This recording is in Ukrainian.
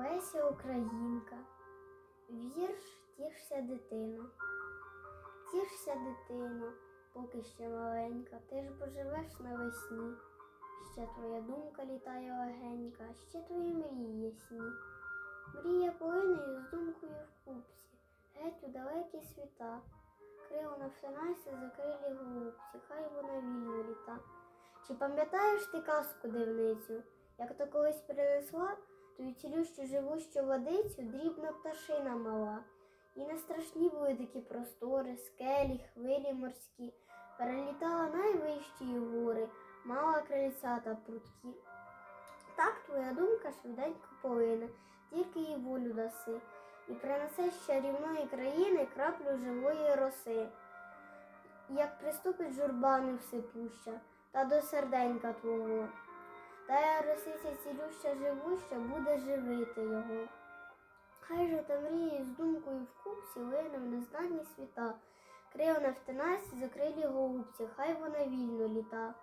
Леся Українка, вірш тішся дитино. Тішся, дитино, поки ще маленька, ти ж поживеш навесні. Ще твоя думка літає легенька, ще твої мрії ясні. Мрія полине з думкою в купці, геть у далекі світа. Крил навтинайся закрилі голубці, хай вона вільно літа. Чи пам'ятаєш ти казку дивницю, як то колись принесла тую цілющу живущу водицю дрібна пташина мала? І не страшні були такі простори, скелі, хвилі морські, перелітала найвищі гори, мала крильця та прутки. Так твоя думка швиденько полине, тільки їй волю даси, і принесе з чарівної країни краплю живої роси. Як приступить журба невсипуща, та до серденька твого, та я росиця цілюща живуща буде живити його. Хай же та мрії з думкою в купці лине в незнані світа, крив не втинайся, закрилі голубці, хай вона вільно літа.